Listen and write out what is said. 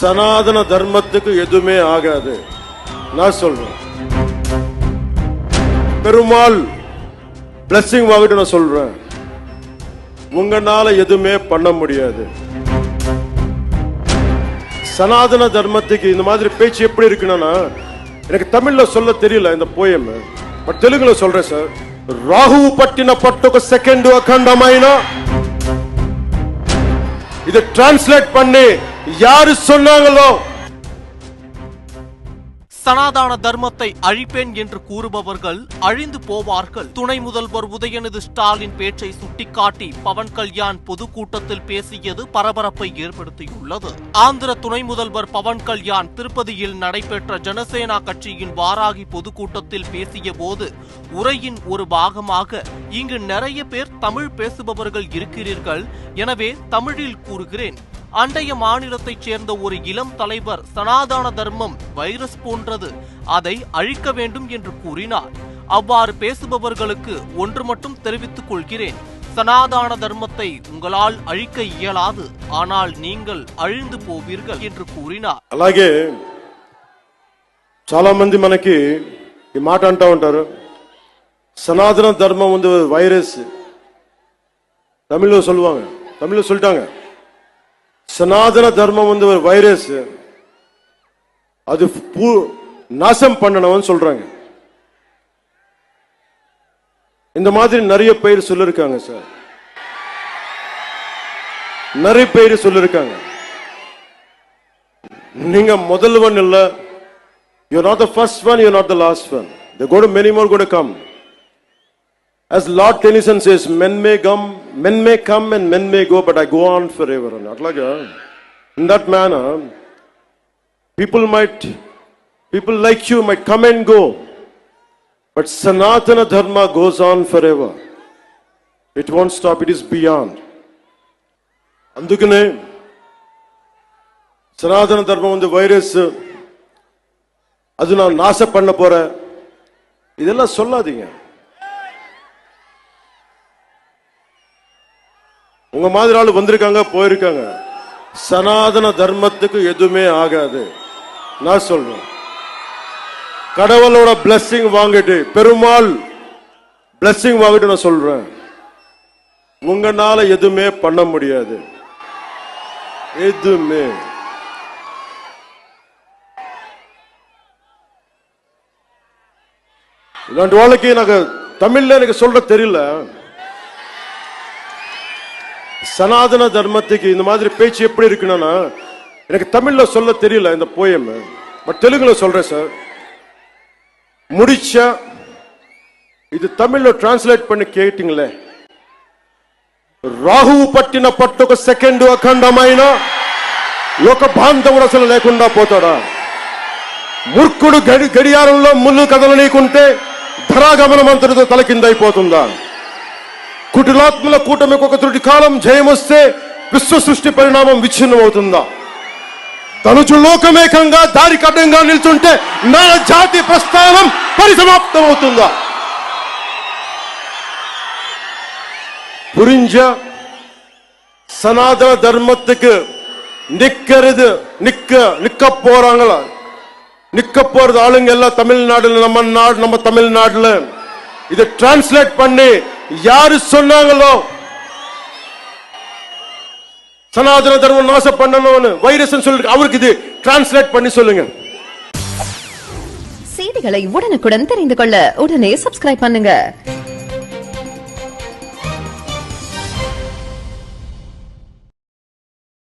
சனாதன தர்மத்துக்கு எதுவுமே ஆகாது நான் சொல்றேன் பெருமாள் blessing வாங்கிட்டு நான் சொல்றேன் உங்களால எதுவுமே பண்ண முடியாது சனாதன தர்மத்துக்கு இந்த மாதிரி பேச்சு எப்படி இருக்குன்னா எனக்கு தமிழ்ல சொல்ல தெரியல இந்த போயம் பட் தெலுங்குல சொல்றேன் சார் రాహువు పట్టిన పట్టొక సెకండ్ అఖండమైన இதை டிரான்ஸ்லேட் பண்ணி யாரு சொன்னாங்களோ? சனாதான தர்மத்தை அழிப்பேன் என்று கூறுபவர்கள் அழிந்து போவார்கள். துணை முதல்வர் உதயநிதி ஸ்டாலின் பேச்சை சுட்டிக்காட்டி பவன் கல்யாண் பொதுக்கூட்டத்தில் பேசியது பரபரப்பை ஏற்படுத்தியுள்ளது. ஆந்திர துணை முதல்வர் பவன் கல்யாண் திருப்பதியில் நடைபெற்ற ஜனசேனா கட்சியின் வாராகி பொதுக்கூட்டத்தில் பேசிய போது உரையின் ஒரு பாகமாக இங்கு நிறைய பேர் தமிழ் பேசுபவர்கள் இருக்கிறீர்கள். எனவே தமிழில் கூறுகிறேன். அண்டைய மாநிலத்தைச் சேர்ந்த ஒரு இளம் தலைவர் சனாதன தர்மம் வைரஸ் போன்றது அதை அழிக்க வேண்டும் என்று கூறினார் அவ்வாறு பேசுபவர்களுக்கு ஒன்று மட்டும் தெரிவித்துக் கொள்கிறேன் சனாதன தர்மத்தை உங்களால் அழிக்க இயலாது ஆனால் நீங்கள் அழிந்து போவீர்கள் என்று கூறினார் అలాగే చాలా మంది మనకి ఈ మాట అంటా ఉంటారు సనాతన ధర్మం வந்து வைரஸ் தமிழ்ல சொல்லுவாங்க தமிழ்ல சொல்லிட்டாங்க சனாதன தர்மம் வந்து ஒரு வைரஸ் அது பூ- நாசம் பண்ணணும்னு சொல்றாங்க. இந்த மாதிரி நிறைய பேர் சொல்லிருக்காங்க சார். நிறைய பேர் சொல்லிருக்காங்க. நீங்க முதல்வன் இல்ல. You not the first one you not the last one the go to many more to come as lord tennyson says men may come men may come and men may go but i go on forever not like uh, in that manner people might people like you might come and go but sanatana dharma goes on forever it won't stop it is beyond అందుకనే சனாதன தர்மம் வந்து virus அது நான் நாச பண்ண போறேன் இதெல்லாம் சொல்லாதீங்க உங்க மாதிரி ஆளு வந்திருக்காங்க போயிருக்காங்க சனாதன தர்மத்துக்கு எதுவுமே ஆகாது நான் சொல்றேன் கடவுளோட blessing வாங்கிட்டு பெருமாள் blessing வாங்கிட்டு நான் சொல்றேன் உங்களால எதுவுமே பண்ண முடியாது எதுவுமே ఇలాంటి వాళ్ళకి నాకు తమిళ్లో నాకు சொல்ற தெரியல சனாதன தர்மத்துக்கு இந்த மாதிரி பேச்சு எப்படி இருக்குன்னா எனக்கு தமிழ்ல சொல்ல தெரியல இந்த போயம் பட் தெலுங்குல சொல்றேன் சார் முடிச்ச இது தமிழ்ல டிரான்ஸ்லேட் பண்ணி கேட்டீங்களே రాహువు పట్టిన పట్టొక సెకండ్ అఖండమైన ఒక బాంధవుడు అసలు లేకుండా పోతాడా మూర్ఖుడు గడి గడియారంలో ముళ్ళు కదలనీకుంటే ధరాగమనం అంతటితో తలకిందైపోతుందా కుటిలాత్మల కూటమికి ఒక త్రుటి కాలం జయమొస్తే విశ్వ సృష్టి పరిణామం విచ్ఛిన్నమవుతుందా తనుచు లోకమేకంగా దారి కడ్డంగా నిల్చుంటే నా జాతి ప్రస్థానం పరిసమాప్తమవుతుందా புரிஞ்ச சனாதன தர்மத்துக்கு நிக்கிறது நிக்க நிக்க போறாங்களா நிக்க போறது ஆளுங்க எல்லாம் தமிழ்நாடுல நம்ம நாடு நம்ம தமிழ்நாடுல இதை டிரான்ஸ்லேட் பண்ணி யாரு சொன்னாங்களோ? சனாதன தர்மம் நாசம் பண்ணணும்னு வைரஸ் சொல்லி அவருக்கு இது டிரான்ஸ்லேட் பண்ணி சொல்லுங்க. செய்திகளை உடனுக்குடன் தெரிந்து கொள்ள உடனே சப்ஸ்கிரைப் பண்ணுங்க.